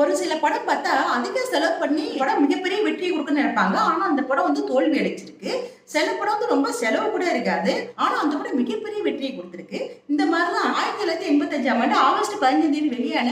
ஒரு சில படம் பார்த்தா அதிக செலவு பண்ணி படம் மிகப்பெரிய வெற்றி கொடுக்குன்னு நினைப்பாங்க. ஆனா அந்த படம் வந்து தோல்வி அடைச்சிருக்கு சில படம் வந்து ரொம்ப செலவு கூட இருக்காது. ஆனா அந்த படம் மிகப்பெரிய வெற்றியை கொடுத்துருக்கு. இந்த மாதிரிதான் ஆயிரத்தி தொள்ளாயிரத்தி எண்பத்தஞ்சாம் ஆண்டு ஆகஸ்ட் பதினஞ்சாம் தேதி வெளியான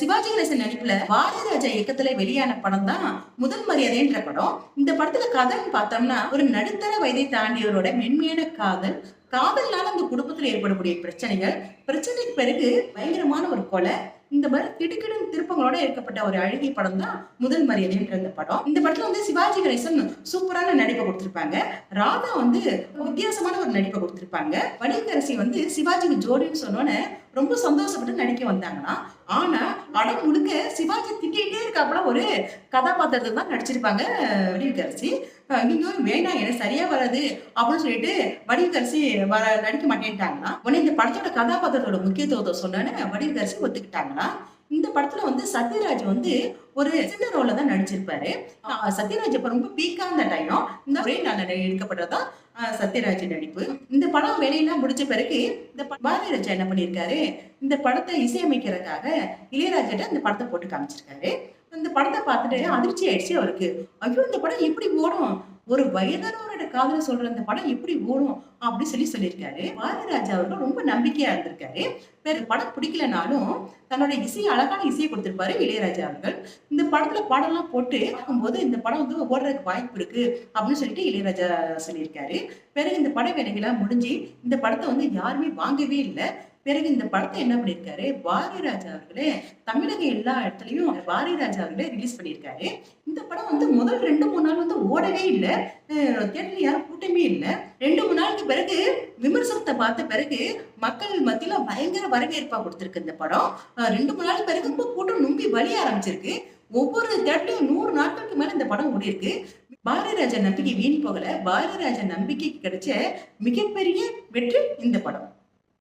சிவாஜி கணேசன் நடிப்புல பாரதிராஜா இயக்கத்துல வெளியான படம் தான் முதல் மரியாதைன்ற படம். இந்த படத்துல கதைன்னு பார்த்தோம்னா ஒரு நடுத்தர வயதை தாண்டியவரோட மென்மையான காதல் காதல்னால அந்த குடும்பத்துல ஏற்படக்கூடிய பிரச்சனைகள் பிரச்சனைக்கு பிறகு பயங்கரமான ஒரு கொலை இந்த மாதிரி திடுக்கிடும் திருப்பங்களோட இருக்கப்பட்ட ஒரு அழகிய படம் தான் முதல் மரியாதைன்ற இந்த படம். இந்த படத்துல வந்து சிவாஜி கணேசன் சூப்பரான நடிப்பை கொடுத்திருப்பாங்க. ராதா வந்து வித்தியாசமான ஒரு நடிப்பை கொடுத்திருப்பாங்க. வணிகரசி வந்து சிவாஜிக்கு ஜோடின்னு சொன்னோன்னே ரொம்ப சந்தோஷப்பட்டு நடிக்க வந்தாங்கன்னா ஆனா படம் முழுக்க சிவாஜி திட்டிகிட்டே இருக்காப்புல ஒரு கதாபாத்திரத்தை தான் நடிச்சிருப்பாங்க வணிகரசி. ஐயோ வேண்டாம் எனக்கு சரியா வராது அப்படின்னு சொல்லிட்டு வடிவகரசி வர நடிக்க மாட்டேன்ட்டாங்கன்னா உடனே இந்த படத்தோட கதாபாத்திரத்தோட முக்கியத்துவத்தை சொன்னோன்னே வடிவகரசி ஒத்துக்கிட்டாங்கன்னா இந்த படத்துல வந்து சத்யராஜ் வந்து ஒரு சின்ன ரோல தான் நடிச்சிருப்பாரு. சத்யராஜ் இப்ப ரொம்ப பீக்கா இருந்த டைம் இந்த ஒரே நாள் எடுக்கப்பட்டதா சத்யராஜ் நடிப்பு. இந்த படம் வேலையெல்லாம் முடிச்ச பிறகு இந்த ப- பாரதிராஜா என்ன பண்ணியிருக்காரு இந்த படத்தை இசையமைக்கிறதுக்காக இளையராஜாட்ட இந்த படத்தை போட்டு காமிச்சிருக்காரு. இந்த படத்தை பார்த்துட்டு அதிர்ச்சி ஆயிடுச்சு அவருக்கு. ஐயோ இந்த படம் எப்படி ஓடும்? ஒரு வயதானவரோட காதல சொல்ற இந்த படம் எப்படி ஓடும் அப்படின்னு சொல்லி சொல்லியிருக்காரு. பாரதிராஜா அவர்கள் ரொம்ப நம்பிக்கையா இருந்திருக்காரு. வேற படம் பிடிக்கலனாலும் தன்னோட இசை அழகான இசையை கொடுத்திருப்பாரு இளையராஜா அவர்கள். இந்த படத்துல பாடலாம் போட்டு பார்க்கும்போது இந்த படம் வந்து ஓடுறதுக்கு வாய்ப்பு இருக்கு அப்படின்னு சொல்லிட்டு இளையராஜா சொல்லியிருக்காரு. பிறகு இந்த பட வேலைகள்லாம் முடிஞ்சு இந்த படத்தை வந்து யாருமே வாங்கவே இல்லை. பிறகு இந்த படத்தை என்ன பண்ணியிருக்காரு பாரதிராஜா அவர்களே தமிழக எல்லா இடத்துலயும் பாரதிராஜா அவர்களே ரிலீஸ் பண்ணியிருக்காரு இந்த படம் வந்து முதல் ரெண்டு மூணு நாள் வந்து ஓடவே இல்லை. தேட்டர்ல யாரும் கூட்டமே இல்லை. ரெண்டு மூணு நாளுக்கு பிறகு விமர்சனத்தை பார்த்த பிறகு மக்கள் மத்தியில பயங்கர வரவேற்பா கொடுத்திருக்கு இந்த படம். ரெண்டு மூணு நாள் பிறகு ரொம்ப கூட்டம் நும்பி வழிய ஆரம்பிச்சிருக்கு. ஒவ்வொரு தேட்டர்லயும் நூறு நாட்களுக்கு மேல இந்த படம் ஓடிருக்கு பாரதிராஜா நம்பிக்கை வீண் போகல. பாரதிராஜா நம்பிக்கைக்கு கிடைச்ச மிகப்பெரிய வெற்றி இந்த படம்.